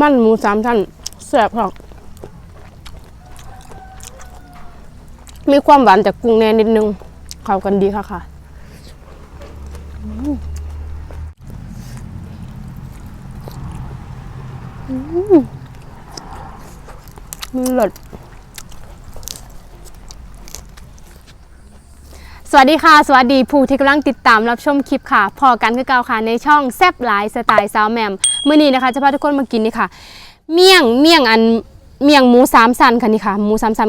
มันหมูสามชั้นแซ่บค่ะมีความหวานจากกุ้งแน่นิดนึง เข้ากันดีค่ะค่ะอืมอืมเลิศ สวัสดีค่ะ สวัสดีผู้ที่กำลังติดตามรับชมคลิปค่ะ พอกันคือเก่าค่ะในช่องแซบหลายสไตล์สาวแหมมมื้อนี้นะคะ จะพาทุกคนมากินนี่ค่ะ เมี่ยงเมี่ยงอัน เมี่ยงหมูสามสันค่ะนี่ค่ะหมูสามสัน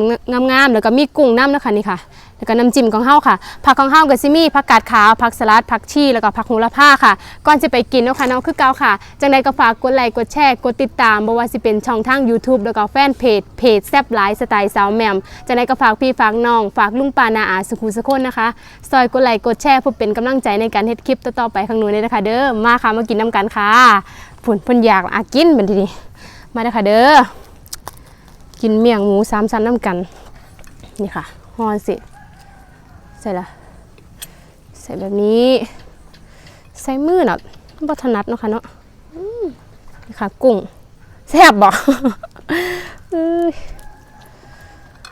งามๆแล้วก็มีกุ้งน้ำนะคะนี่ค่ะแล้วก็น้ำจิ้มของเฮาค่ะผักของเฮาก็สิมีผักกาดขาวผักสลัดผักชีแล้วก็ผักโหระพาค่ะ ก่อนจะไปกินเนาะค่ะเน้องคือเก่าค่ะจังใดก็ฝากกดไลค์กดแชร์กดติดตามบ่ว่าสิเป็นช่องทาง YouTube แล้วก็แฟนเพจเพจแซบหลายสไตล์สาวแหมมจังใดก็ฝากพี่ฝากน้องฝากลุงปานาอาสุขุสคนนะคะซอยกดไลค์กดแชร์เพื่อเป็นกำลังใจในการเฮ็ดคลิปต่อๆไปข้างหนูเลยนะคะเด้อมาค่ะมากินน้ำกันค่ะผุนพ่นอยากอากินเป็นทีนี้มาเด้อค่ะเด้อ กินเมี่ยงหมูสามชั้นน้ำกัน นี่ค่ะห่อสิใส่ละใส่แบบนี้ ใส่มือเนาะบ่ถนัดเนาะค่ะเนาะอืมนี่ค่ะ กุ้งแซ่บบ่เอ้ย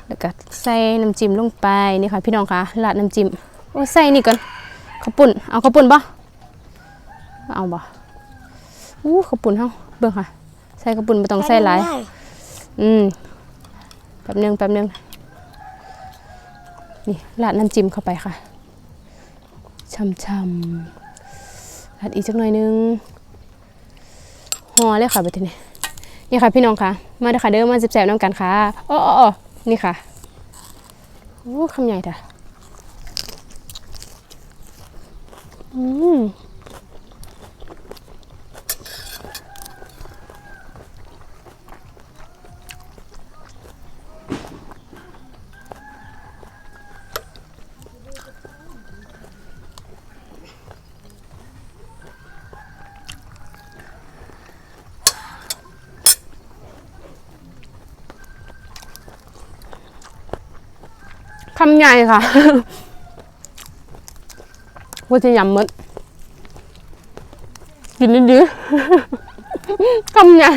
แล้วก็ใส่น้ำจิ้มลงไปนี่ค่ะพี่น้องค่ะราดน้ำจิ้มโอ้ใส่นี่ก่อนข้าวปุ้นเอาข้าวปุ้นบ่เอาบ่อู้ข้าวปุ้นเฮาเบิ่งค่ะ ใส่ข้าวปุ้นบ่ต้องใส่หลายอืม แป๊บหนึงแป๊บหนึงนี่ราดน้ำจิ้มเข้าไปค่ะช่ำๆราดอีกสักหน่อยนึงห่อเลยค่ะไปทีนี้นี่ค่ะพี่น้องค่ะ มาเด้อค่ะเด้อมาแซ่บๆน้ำกันค่ะอ้อๆนี่ค่ะโอ้คำใหญ่จ้ะอืม คำใหญ่ค่ะว่าจะยำหมดกินดีๆคำใหญ่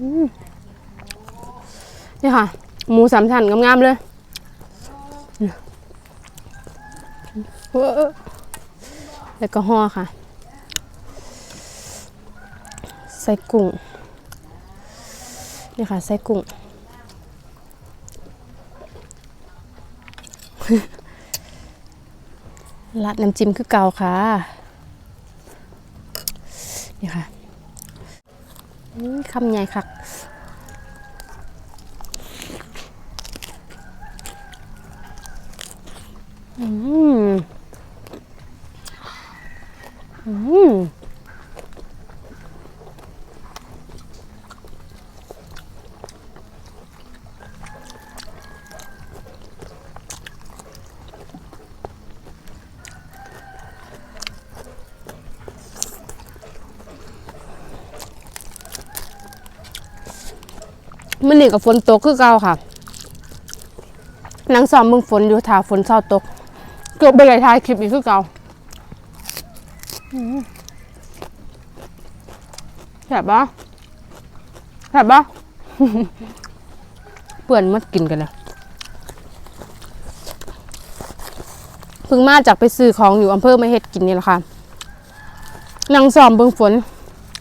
อืมนี่ค่ะ หมูสามชั้นงามๆเลยเออ แล้วก็ห่อค่ะ ใส่กุ้งนี่ค่ะใส่กุ้งราดน้ำจิ้มคือเก่าค่ะ นี่ค่ะอืมคำใหญ่ค่ะอืมอื มันนี่กับฝนตกคือเก่าค่ะนางซ้อมมึงฝนอยู่ถ้าฝนเศร้าตกเกือบไปไหนท้ายคลิปอีกคือเก่า แสบปะแสบปะเปื่อนมัดกินกันแล้วเพิ่งมาจากไปซื้อของอยู่อำเภอไม่เฮ็ดกินนี่แหละค่ะนางซ้อมเบิ่งฝน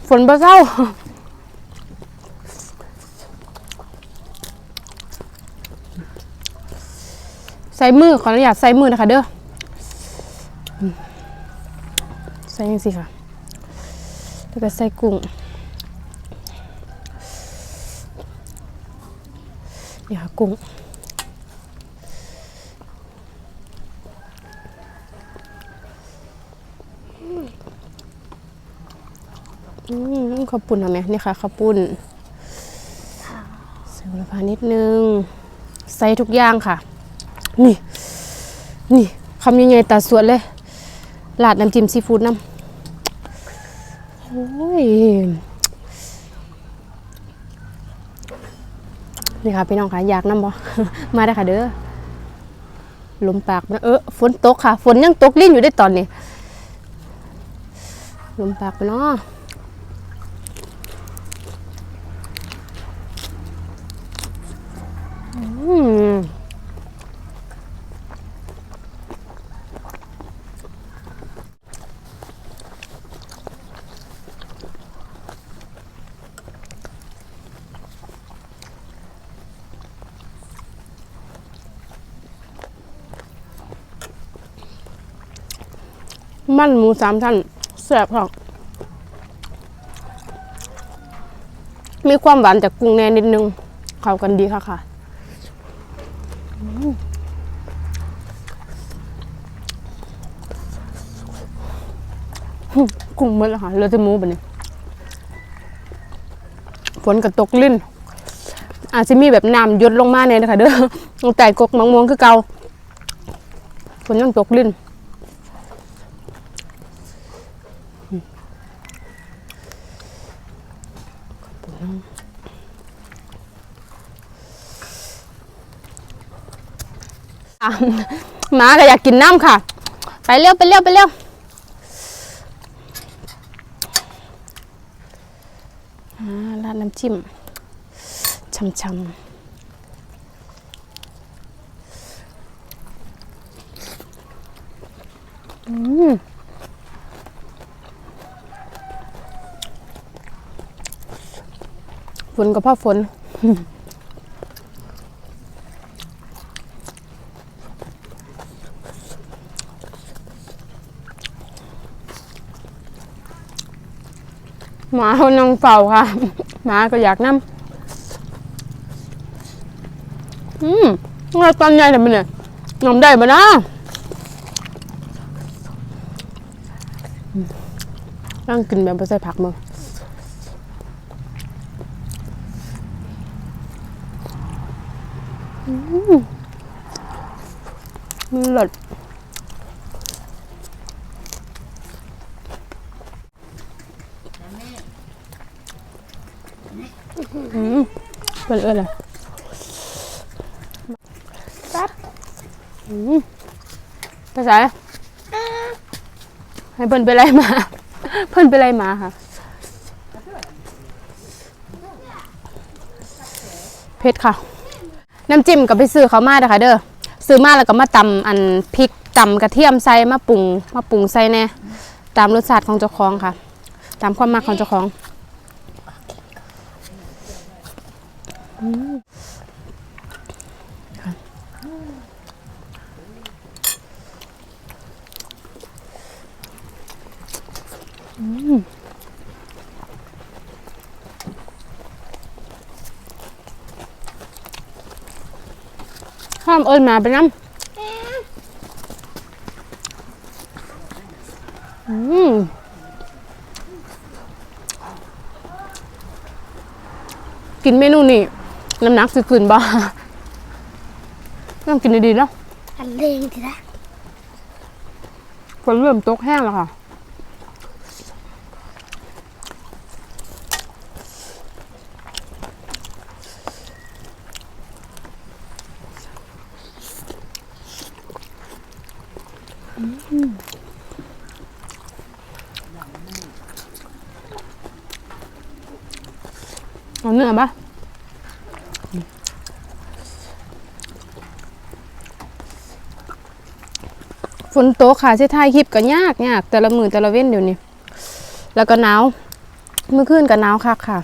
ฝนบ่เศร้าใส่มือขออนุญาตใส่มือนะคะเด้อ ใส่ยังสิค่ะ แล้วก็ใส่กุ้งนี่ค่ะกุ้งอืมข้าวปุ้นเอาไหมนี่ค่ะข้าวปุ้นใส่โหระพานิดนึง ใส่ทุกอย่างค่ะ นี่ นี่คำยังไงตาสวดเลย ราดน้ำจิ้มซีฟู้ดน้ำโอ้ยนี่ค่ะพี่น้องค่ะอยากน้ำบ่มาได้ค่ะเด้อลมปากนะเออฝนตกค่ะ ฝนยังตกลิ้นอยู่ได้ตอนนี้ลมปากเนาะอืม มันหมูสามชั้นแซ่บค่ะมีความหวานจากกุ้งแน่นิดนึง เข้ากันดีค่ะค่ะกุ้งหมดแล้วค่ะเลือแต่หมูแบบนี้ฝนกระตกลิ้น อาจจะมีแบบน้ำยดลงมาเนี่ยนะคะเด้อแต่กกมังม่วงคือเกาฝนยังตกลิ้น หมาก็อยากกินน้ำค่ะ ไปเร็วไปเร็วไปเร็วอ่าราดน้ำจิ้มช่ำๆอืม ฝนกับพ่อฝน หมาเขานั่งเฝ้าค่ะ หมาก็อยากนั่งอืมเราตอนใหญ่แต่มันเนี่ยนมได้ปะนะนั่งกินแบบไม่ใส่ผักมั้งอื มมันหลดเป็นเอื้อเลยปั๊บอืมภาษาให้เพิ่นไปไล่มา เพิ่นไปไล่มาค่ะเผ็ดค่ะ น้ำจิ้มก็ไปซื้อเขามาเด้อค่ะเด้อซื้อมาแล้วก็มาตำอันพริกตำกระเทียมใส่มาปรุงมาปรุงใส่แน่ตามรสชาติของเจ้าของค่ะ ตามความมักของเจ้าของห้ามเอิญมาไปน้ำอืมกินเมนูนี้น้ำหนักสิขึ้นบ้าต้องกินดีๆแล้วอันเลงทีละฝนเริ่มตกแห้งแล้วค่ะ เอาเนื้อปะฝนตกค่ะใช้ถ่ายคลิปก็ยากยากแต่ละมือแต่ละเว้นเดี๋ยวนี้ แล้วก็หนาวเมื่อคืนก็หนาวคักค่ะ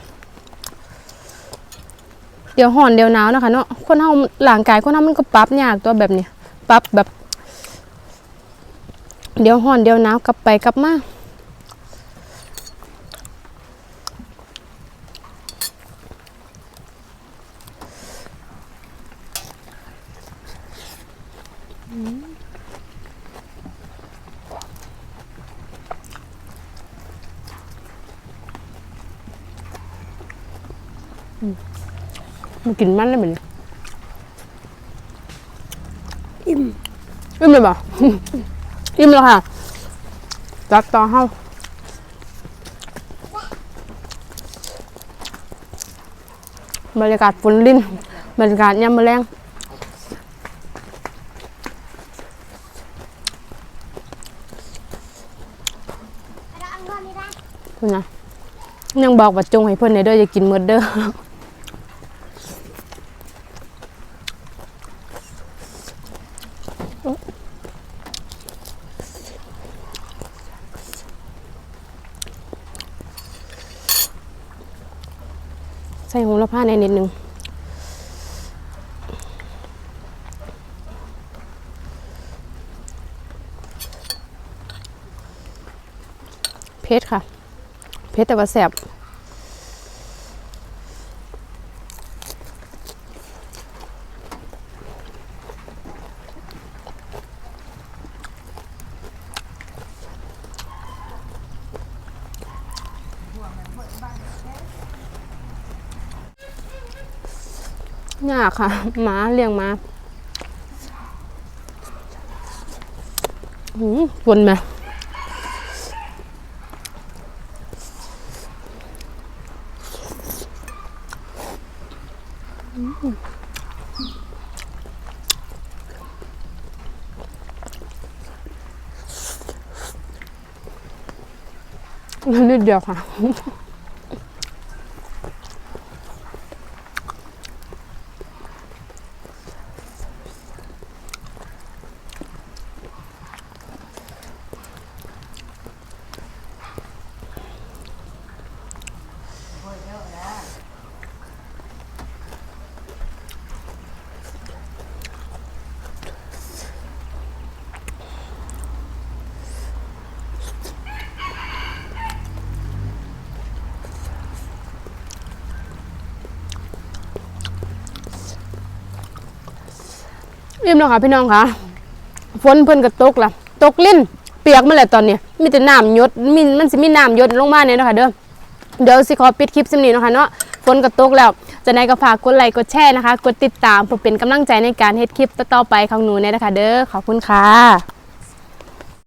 เดี๋ยวห่อนเดี๋ยวหนาวนะคะเนาะคนเฮาหลังกายคนเฮามันก็ปรับยากตัวแบบนี้ปรับแบบ เดี๋ยวห่อนเดี๋ยวหนาวกลับไปกลับมามันกินมันเลยเหมือนอิ่มอิ่มเลยป่ะ อิ่มแล้วค่ะจัดต่อเฮาบรรยากาศฝนลิ้นบรรยากาศยามมะแรงเราอังกอนี่ได้คุณนะยังบอกว่าจงให้เพื่อนในเด้ออย่ากินหมดเด้อ ใส่หูละผ้าในนิดนึงเพชรค่ะเพชรแต่ว่าแสบ ยากค่ะหมาเลี้ยงมาหืมวนไหมนิดเดียวค่ะ อิ่มแล้วค่ะพี่น้องค่ะฝนเพิ่นก็ตกละตกลิ้นเปียกมาแล้วตอนนี้มีแต่น้ำหยดมีมันสิมีน้ำหยดลงมาเนี่ยนะคะเด้อเดี๋ยวสิขอปิดคลิปสิมนี้นะคะเนาะฝนก็ตกแล้วจะได้ก็ฝากกดไลค์กดแชร์นะคะ กดติดตามเพื่อเป็นกำลังใจในการเฮ็ดคลิปต่อๆไปของหนูเนี่ยนะคะ เด้อขอบคุณค่ะ